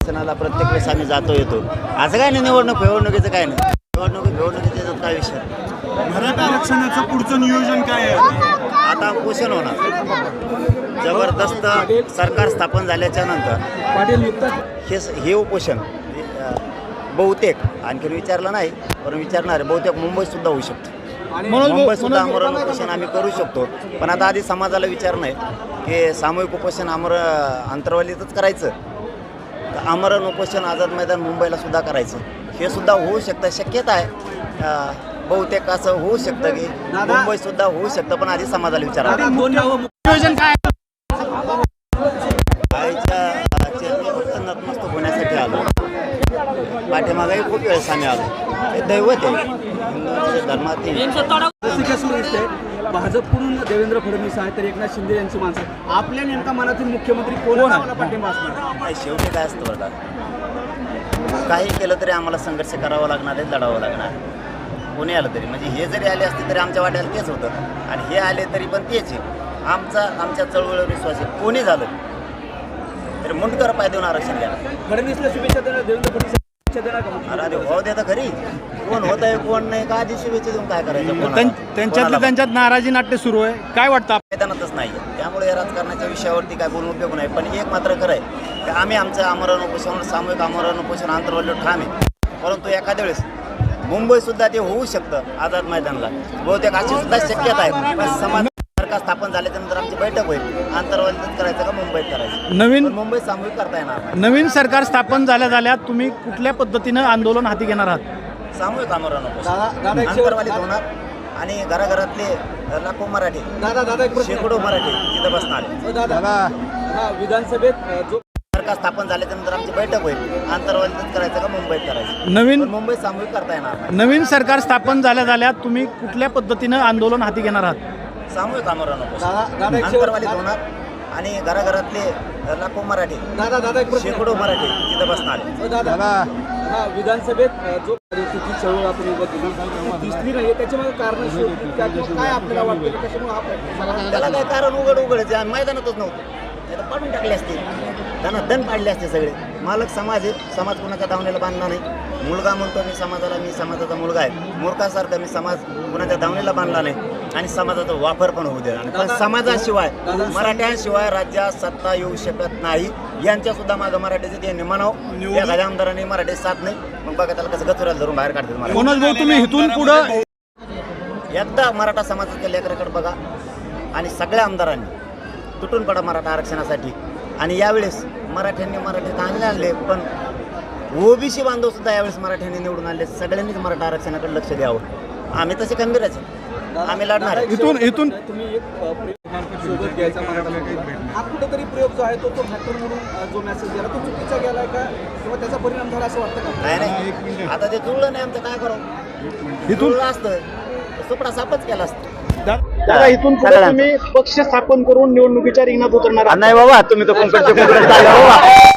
उपोषणाला प्रत्येक वेळेस आम्ही जातो येतो. असं काय नाही निवडणूक निवडणुकीचं काय नाही. निवडणूक निवडणुकीचं काय विषय मराठा आरक्षणाचं पुढचं नियोजन काय आहे? आता उपोषण होणार. जबरदस्त सरकार स्थापन झाल्याच्यानंतर हे हे उपोषण अ, बहुतेक आणखीन विचारलं नाही पण विचारणार आहे. बहुतेक मुंबईत सुद्धा होऊ शकतं. मुंबईत सुद्धा आमरण उपोषण आम्ही करू शकतो पण आता आधी समाजाला विचारणं आहे की सामूहिक उपोषण आमर अंतरवालीतच करायचं. तर आमरण उपोषण आझाद मैदान मुंबईला सुद्धा करायचं. हे सुद्धा होऊ शकतं शक्यता आहे. बहुतेक असं होऊ शकतं की मुंबईत सुद्धा होऊ शकतं पण आधी समाजाला काय? आईच्या चरणी फक्त नतमस्तक होण्यासाठी आलो. पाठीमागाही खूप वेळेस आम्ही आलो. हे दैवत आहे. हिंदू धर्मातील जसं की सुरू दिसतंय भाजपकडून देवेंद्र फडणवीस आहेत तर एकनाथ शिंदे यांची माणसं. आपल्या नेमका मनातील मुख्यमंत्री कोण आम्हाला पाठिंबा असणार. नाही शेवटी काय असतं का काही केलं तरी आम्हाला संघर्ष करावा लागणार आहे लढावं लागणार आहे. कोणी आलं तरी. म्हणजे हे जरी आले असते तरी आमच्या वाट्याला तेच होतं. आणि हे आले तरी पण तेच आहे. आमचा आमच्या चळवळीवर विश्वास आहे. कोणी झालं तरी मुंडकर पाय देऊन आरक्षण घ्या. फडणवीसला शुभेच्छा देणार देवेंद्र फडणवीस अरे देता खरी कोण होत आहे कोण नाही का आधी शुभेच्छा देऊन काय करायचं कोणाला? त्यांच्यातली कोणाला? त्यांच्यात नाराजी नाट्य सुरू आहे. काय वाटतं आप- मैदानातच नाही त्यामुळे या राजकारणाच्या विषयावरती काय बोलून उपयोग नाही. पण एक मात्र खरं आहे की आम्ही आमचं आमरण उपोषण सामूहिक आमरण उपोषण आंतरवल्य ठाम आहे. परंतु एखाद्या वेळेस मुंबईत सुद्धा ते होऊ शकतं आझाद मैदानला. बहुतेक अशी सुद्धा शक्यता आहे. पण समाज सरकार स्थापन झाल्याच्यानंतर आमची बैठक होईल. आंतरवल्लीत करायचं का मुंबईत करायचं? नवीन पण मुंबईत सामूहिक करता येणार नाही. नवीन सरकार स्थापन झाल्या झाल्या तुम्ही कुठल्या पद्धतीनं आंदोलन हाती घेणार आहात? सामूहिक आमरण दादा- दादा उपोषण एक शेवट- आंतरवालीत होणार आणि घराघरातले लाखो मराठी दादा दादा एक प्रश्न शेकडो मराठी तिथं बसणार. दादा विधानसभेत अ, जो सरकार स्थापन झाल्याच्यानंतर आमची बैठक होईल. आंतरवालीत करायचं का मुंबईत करायचं? नवीन पण मुंबईत सामूहिक करता येणार नाही. नवीन सरकार स्थापन झाल्या झाल्या तुम्ही कुठल्या पद्धतीनं आंदोलन हाती घेणार आहात? सामूहिक आमरण आंतरवालीत होणार आणि घराघरातले लाखो मराठी दादा दादा एक शेकडो मराठी तिथं बसणार. दादा हा विधानसभेत जो तिची चळवळ आपण उभं केली ती दिसली नाही त्याच्यामागे कारण काय आपल्याला वाटतं कशामुळे हा त्याला काय कारण उघड उघड आहे? मैदानातच नव्हतं. त्याला पाडून टाकले असते. त्यांना दण पाडले असते सगळे. मालक समाज आहे. समाज कुणाच्या धावण्याला बांधला नाही. मुलगा म्हणतो मी समाजाला मी समाजाचा मुलगा आहे. मूर्खासारखा मी समाज कुणाच्या धावण्याला बांधला नाही. आणि समाजाचा वापर पण होऊ नाही पण समाजाशिवाय मराठ्यांशिवाय राज्यात सत्ता येऊ शकत नाही. यांच्या सुद्धा मागं मराठीचे त्यांनी म्हणावं एखाद्या आमदारांनी मराठी साथ नाही. मग बघा त्याला कसं गचुऱ्याला धरून बाहेर काढतात मला मनोज भाऊ तुम्ही? इथून पुढं एकदा मराठा समाजाच्या लेकराकडे बघा. आणि सगळ्या आमदारांनी तुटून पडा मराठा आरक्षणासाठी. आणि यावेळेस मराठ्यांनी मराठीत आणले आणले? पण ओबीसी बांधव सुद्धा यावेळेस मराठ्यांनी निवडून आणले. सगळ्यांनीच मराठा आरक्षणाकडे लक्ष द्यावं. आम्ही तसे खंबीरच आहे. आम्ही लढणार आहे. इथून इथून तुम्ही एक अ, प्रयोग सोबत घ्यायचा मराठा हा कुठेतरी प्रयोग जो आहे तो तो फॅक्टर म्हणून जो मेसेज गेला तो चुकीचा गेलाय का? किंवा त्याचा परिणाम झाला असं वाटतं का? नाही नाही. आता ते जुळलं नाही आमचं काय करावं? इथून जुळलं असतं. सुपडा सापच केला असतं. दादा इथून पुढे तुम्ही पक्ष स्थापन करून निवडणुकीच्या रिंगणात उतरणार नाही बाबा तुम्ही तर